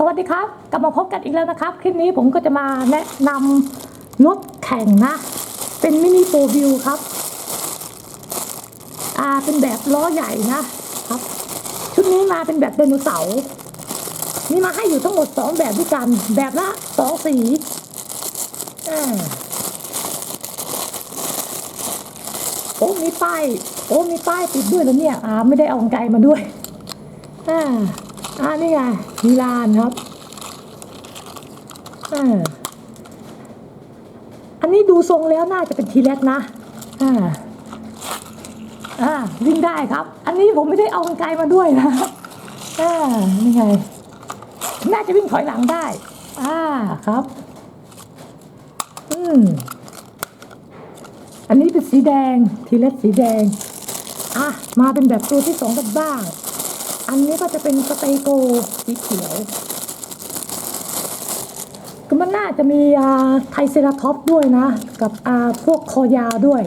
สวัสดีครับ กลับมาพบกันอีกแล้วนะครับ คลิปนี้ผมก็จะมาแนะนำรถแข่งนะ เป็นมินิโฟวิวครับ อ่าเป็นแบบล้อใหญ่นะครับ ชุดนี้มาเป็นแบบไดโนเสาร์มีมาให้อยู่ทั้งหมดสองแบบด้วยกัน แบบละสองสีอโอ้มีป้ายโอ้มีป้ายติดด้วยแล้วเนี่ย อ่า ไม่ได้เอากรรไกรมาด้วยอ่า อ่านี่ไงมิลานครับอ่าอันนี้ดูทรงแล้วน่าจะเป็นทีแรกนะอ่าอ่าวิ่งได้ครับ อันนี้ผมไม่ได้เอากรรไกรมาด้วยนะอ่านี่ไงน่าจะวิ่งถอยหลังได้ อ่าครับ อืม อันนี้เป็นสีแดง ทีเล็กสีแดง อะ มาเป็นแบบตัวที่สองกันบ้าง อันนี้ก็จะเป็นสเตโกสีเขียวก็มันน่าจะมีอ่าไทเซราท็อปด้วยนะ กับอาพวกคอยาวด้วย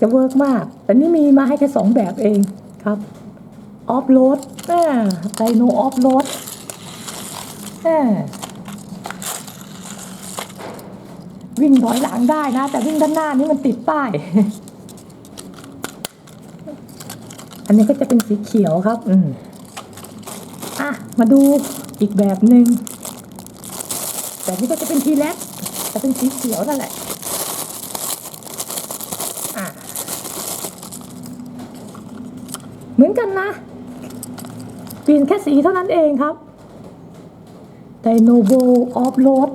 จะเวิร์กมาก แต่นี่มีมาให้แค่สองแบบเองครับออฟโรดอ่าไดโนออฟโรดวิ่งถอยหลังได้นะ แต่วิ่งด้านหน้านี่มันติดป้าย อันนี้ก็จะเป็นสีเขียวครับ อืมอะ มาดูอีกแบบหนึ่งแต่นี่ก็จะเป็นทีแรกแต่เป็นสีเขียวนั่นแหละอะเหมือนกันนะเปลี่ยนแค่สีเท่านั้นเองครับไดโนโบออฟโรด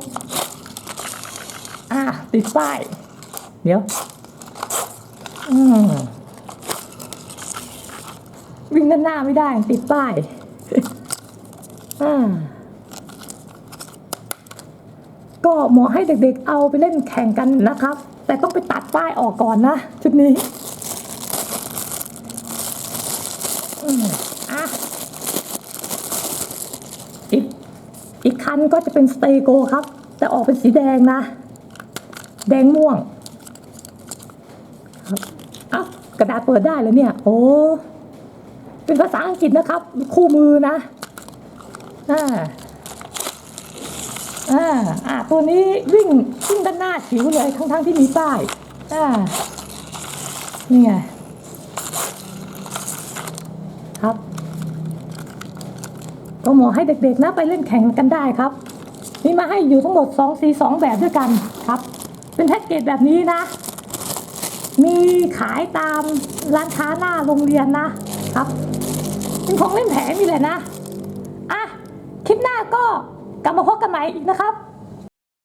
อะติดป้าย เดี๋ยว อืม วิ่งด้านหน้าไม่ได้ติดป้ายอ่าก็เหมาะให้เด็กๆเอาไปเล่นแข่งกันนะครับ แต่ต้องไปตัดป้ายออกก่อนนะ ชุดนี้อืมอะอีกอีกคันก็จะเป็นสเตโกครับ แต่ออกเป็นสีแดงนะ แดงม่วง เอ้ากระดาษเปิดได้แล้วเนี่ย โอ้ เป็นภาษาอังกฤษนะครับ คู่มือนะอ่าอ่าอ่าตัวนี้วิ่งวิ่งด้านหน้าฉิวเลยทั้งทั้งๆที่มีป้ายอ่านี่ไงครับก็หมาะให้เด็กๆนะไปเล่นแข่งกันได้ครับ มีมาให้อยู่ทั้งหมด2สี2แบบด้วยกันครับ เป็นแพ็กเกจแบบนี้นะ มีขายตามร้านค้าหน้าโรงเรียนนะ ครับเป็นของเล่นแผงนี่แหละนะอะคลิปหน้าก็กลับมาพบกันใหม่อีกนะครับ